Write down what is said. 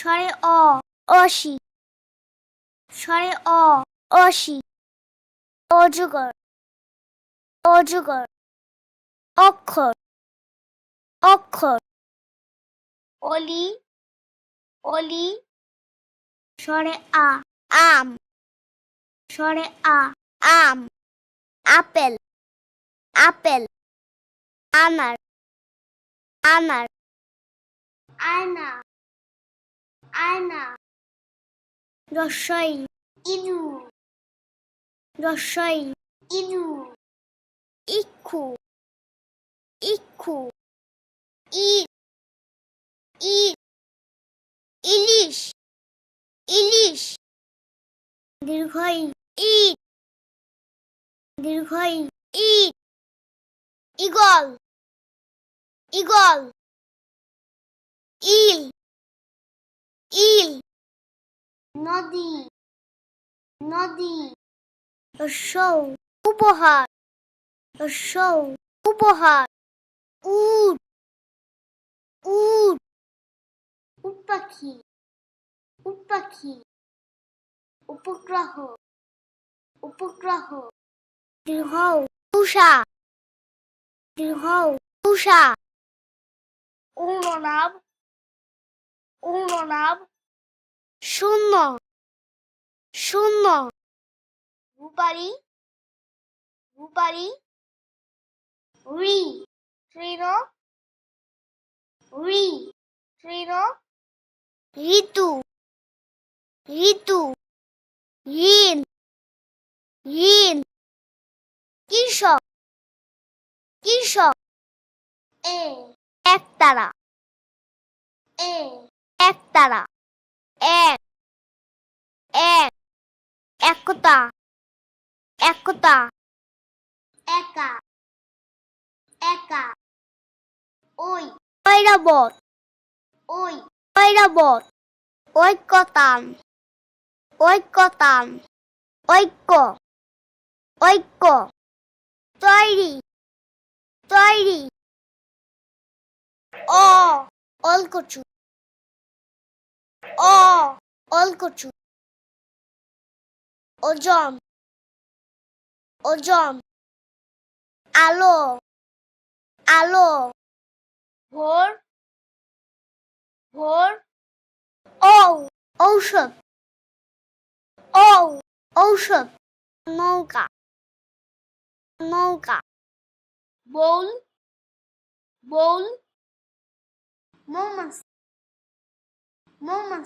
স্বরে অ, অসি। স্বরে অ, অসি। অজগর অজগর অক্ষর অক্ষর। অলি অলি। স্বরে আ, আম। স্বরে আ, আম। Apple apple. আনার আনার। আয়না আয়না রসই। ইদু রসই। ইদু ইক্ষু। ইক্ষু। ইট ইট ইলিশ। ইলিশ। দীর্ঘই। ইট দীর্ঘই। ইট ইগল। ইগল। ইল। ইল নদী নদী। সৌ উপহার। সৌ উপহার। উট উট উট পাখি উট পাখি। উপগ্রহ উপগ্রহ। দীর্ঘ উষা দীর্ঘ উষা অনুনাব অনুনাব শূন্য। শূন্য। রূপারি রূপারি রি তৃণ রি তৃণ। ঋতু। ঋতু। ঋণ ঋণ কৃষক। কৃষক। এ। একতারা। এ। একতারা এক এক একতা একতা একা একা ওই ঐরাবত ওই ঐরাবত ঐক্যতান ঐক্যতান ঐক্য ঐক্য তৈরি তৈরি, অ অলকচু অ অলকচু ওজন ওজন আলো আলো। ভোর ভোর। ও ঔষধ। ও ঔষধ। নৌকা নৌকা। বউল বউল Mama